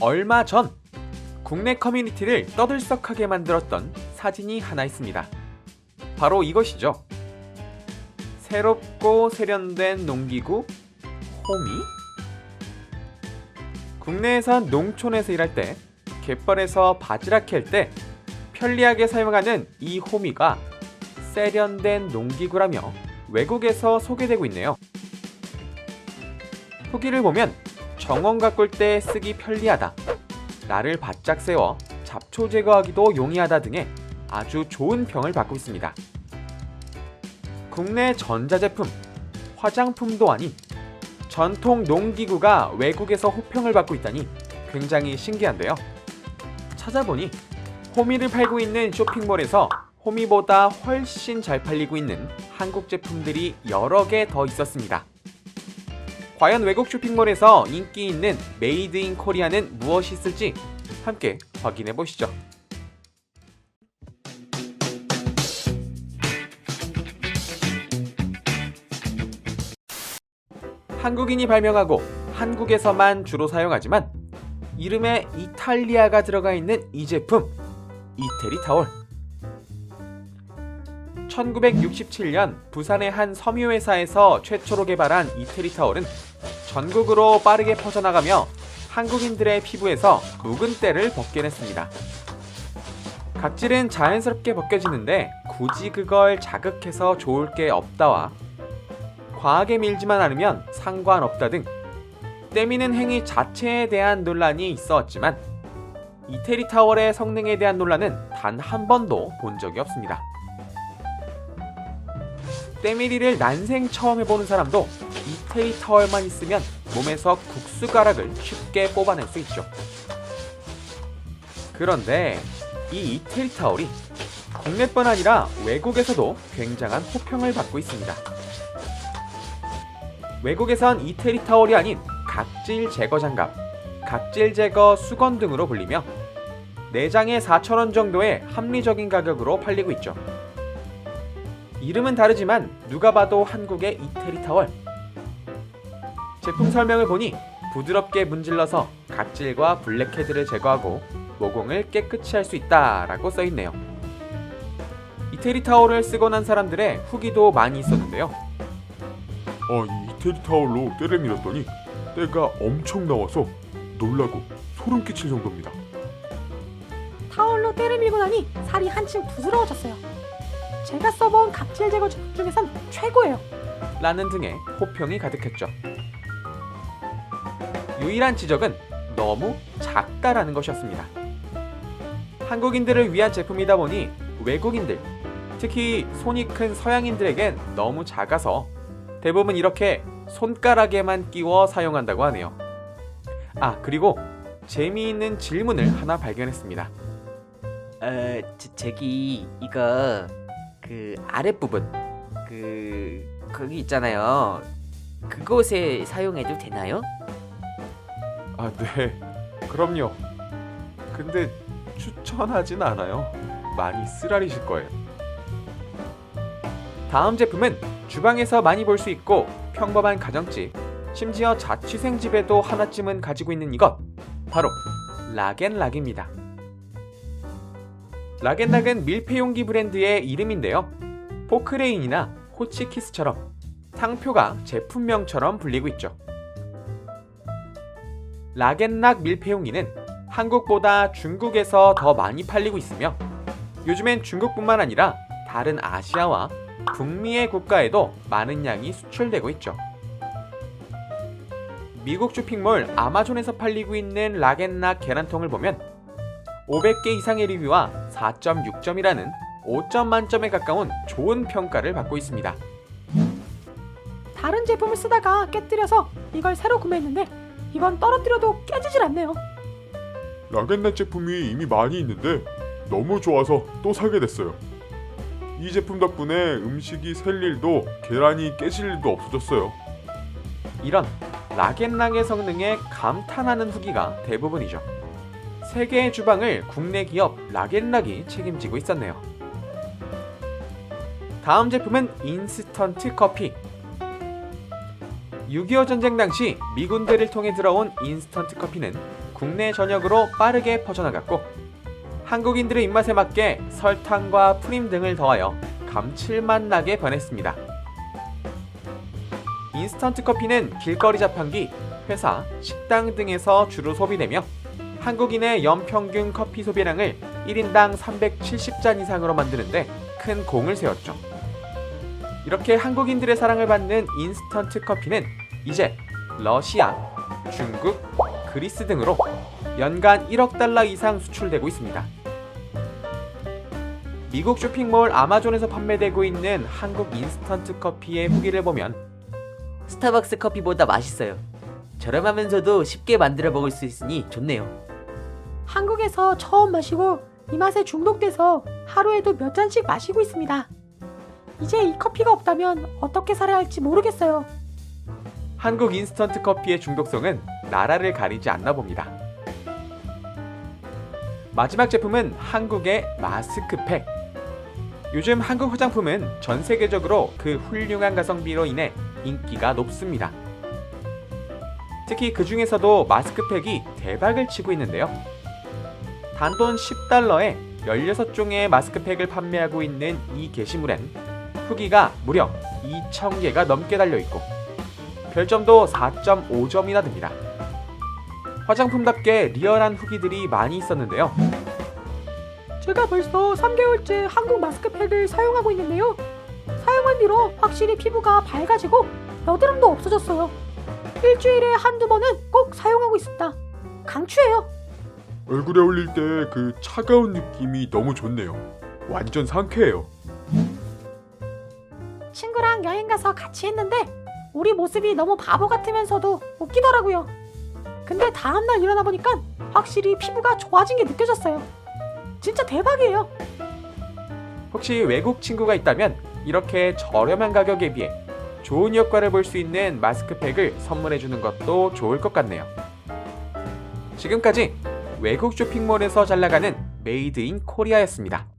얼마 전 국내 커뮤니티를 떠들썩하게 만들었던 사진이 하나 있습니다. 바로 이것이죠. 새롭고 세련된 농기구 호미? 국내에선 농촌에서 일할 때 갯벌에서 바지락 캘 때 편리하게 사용하는 이 호미가 세련된 농기구라며 외국에서 소개되고 있네요. 후기를 보면 정원 가꿀 때 쓰기 편리하다. 나를 바짝 세워 잡초 제거하기도 용이하다 등의 아주 좋은 평을 받고 있습니다. 국내 전자제품, 화장품도 아닌 전통 농기구가 외국에서 호평을 받고 있다니 굉장히 신기한데요. 찾아보니 호미를 팔고 있는 쇼핑몰에서 호미보다 훨씬 잘 팔리고 있는 한국 제품들이 여러 개 더 있었습니다. 과연 외국 쇼핑몰에서 인기 있는 메이드 인 코리아는 무엇이 있을지 함께 확인해 보시죠. 한국인이 발명하고 한국에서만 주로 사용하지만 이름에 이탈리아가 들어가 있는 이 제품 이태리 타월 1967년 부산의 한 섬유회사에서 최초로 개발한 이태리 타월은 전국으로 빠르게 퍼져나가며 한국인들의 피부에서 묵은 때를 벗겨냈습니다. 각질은 자연스럽게 벗겨지는데 굳이 그걸 자극해서 좋을 게 없다와 과하게 밀지만 않으면 상관없다 등 때미는 행위 자체에 대한 논란이 있어왔지만 이태리 타월의 성능에 대한 논란은 단 한 번도 본 적이 없습니다. 때밀이를 난생 처음 해보는 사람도 이태리 타월만 있으면 몸에서 국수가락을 쉽게 뽑아낼 수 있죠. 그런데 이 이태리 타월이 국내뿐 아니라 외국에서도 굉장한 호평을 받고 있습니다. 외국에선 이태리 타월이 아닌 각질 제거 장갑, 각질 제거 수건 등으로 불리며 4장에 4,000원 정도의 합리적인 가격으로 팔리고 있죠. 이름은 다르지만 누가 봐도 한국의 이태리 타월. 제품 설명을 보니 부드럽게 문질러서 각질과 블랙헤드를 제거하고 모공을 깨끗이 할 수 있다라고 써 있네요. 이태리 타월을 쓰고 난 사람들의 후기도 많이 있었는데요. 아, 이 이태리 타월로 때를 밀었더니 때가 엄청 나와서 놀라고 소름 끼칠 정도입니다. 타월로 때를 밀고 나니 살이 한층 부드러워졌어요. 제가 써본 각질 제거 제품 중에선 최고예요. 라는 등의 호평이 가득했죠. 유일한 지적은 너무 작다라는 것이었습니다. 한국인들을 위한 제품이다 보니 외국인들, 특히 손이 큰 서양인들에겐 너무 작아서 대부분 이렇게 손가락에만 끼워 사용한다고 하네요. 아, 그리고 재미있는 질문을 하나 발견했습니다. 어, 저, 저기 이거 그 아랫부분 그 거기 있잖아요. 그곳에 사용해도 되나요? 아, 네. 그럼요. 근데 추천하진 않아요. 많이 쓰라리실 거예요. 다음 제품은 주방에서 많이 볼 수 있고 평범한 가정집, 심지어 자취생 집에도 하나쯤은 가지고 있는 이것. 바로 락앤락입니다. 락앤락은 밀폐용기 브랜드의 이름인데요. 포크레인이나 호치키스처럼 상표가 제품명처럼 불리고 있죠. 락앤락 밀폐용기는 한국보다 중국에서 더 많이 팔리고 있으며 요즘엔 중국뿐만 아니라 다른 아시아와 북미의 국가에도 많은 양이 수출되고 있죠. 미국 쇼핑몰 아마존에서 팔리고 있는 락앤락 계란통을 보면 500개 이상의 리뷰와 4.6점이라는 5점 만점에 가까운 좋은 평가를 받고 있습니다. 다른 제품을 쓰다가 깨뜨려서 이걸 새로 구매했는데 이건 떨어뜨려도 깨지질 않네요. 라겐넷 제품이 이미 많이 있는데 너무 좋아서 또 사게 됐어요. 이 제품 덕분에 음식이 셀 일도 계란이 깨질 일도 없어졌어요. 이런 락앤락의 성능에 감탄하는 후기가 대부분이죠. 세계의 주방을 국내 기업 락앤락이 책임지고 있었네요. 다음 제품은 인스턴트 커피. 6.25 전쟁 당시 미군대를 통해 들어온 인스턴트 커피는 국내 전역으로 빠르게 퍼져나갔고 한국인들의 입맛에 맞게 설탕과 프림 등을 더하여 감칠맛 나게 변했습니다. 인스턴트 커피는 길거리 자판기, 회사, 식당 등에서 주로 소비되며 한국인의 연평균 커피 소비량을 1인당 370잔 이상으로 만드는데 큰 공을 세웠죠. 이렇게 한국인들의 사랑을 받는 인스턴트 커피는 이제 러시아, 중국, 그리스 등으로 연간 1억 달러 이상 수출되고 있습니다. 미국 쇼핑몰 아마존에서 판매되고 있는 한국 인스턴트 커피의 후기를 보면 스타벅스 커피보다 맛있어요. 저렴하면서도 쉽게 만들어 먹을 수 있으니 좋네요. 한국에서 처음 마시고 이 맛에 중독돼서 하루에도 몇 잔씩 마시고 있습니다. 이제 이 커피가 없다면 어떻게 살아야 할지 모르겠어요. 한국 인스턴트 커피의 중독성은 나라를 가리지 않나 봅니다. 마지막 제품은 한국의 마스크팩. 요즘 한국 화장품은 전 세계적으로 그 훌륭한 가성비로 인해 인기가 높습니다. 특히 그 중에서도 마스크팩이 대박을 치고 있는데요. 단돈 10달러에 16종의 마스크팩을 판매하고 있는 이 게시물엔 후기가 무려 2,000개가 넘게 달려있고 별점도 4.5점이나 됩니다. 화장품답게 리얼한 후기들이 많이 있었는데요. 제가 벌써 3개월째 한국 마스크팩을 사용하고 있는데요. 사용한 뒤로 확실히 피부가 밝아지고 여드름도 없어졌어요. 일주일에 한두 번은 꼭 사용하고 있습니다. 강추해요. 얼굴에 올릴 때 그 차가운 느낌이 너무 좋네요. 완전 상쾌해요. 친구랑 여행 가서 같이 했는데 우리 모습이 너무 바보 같으면서도 웃기더라고요. 근데 다음날 일어나 보니까 확실히 피부가 좋아진 게 느껴졌어요. 진짜 대박이에요. 혹시 외국 친구가 있다면 이렇게 저렴한 가격에 비해 좋은 효과를 볼 수 있는 마스크팩을 선물해 주는 것도 좋을 것 같네요. 지금까지 외국 쇼핑몰에서 잘 나가는 메이드 인 코리아였습니다.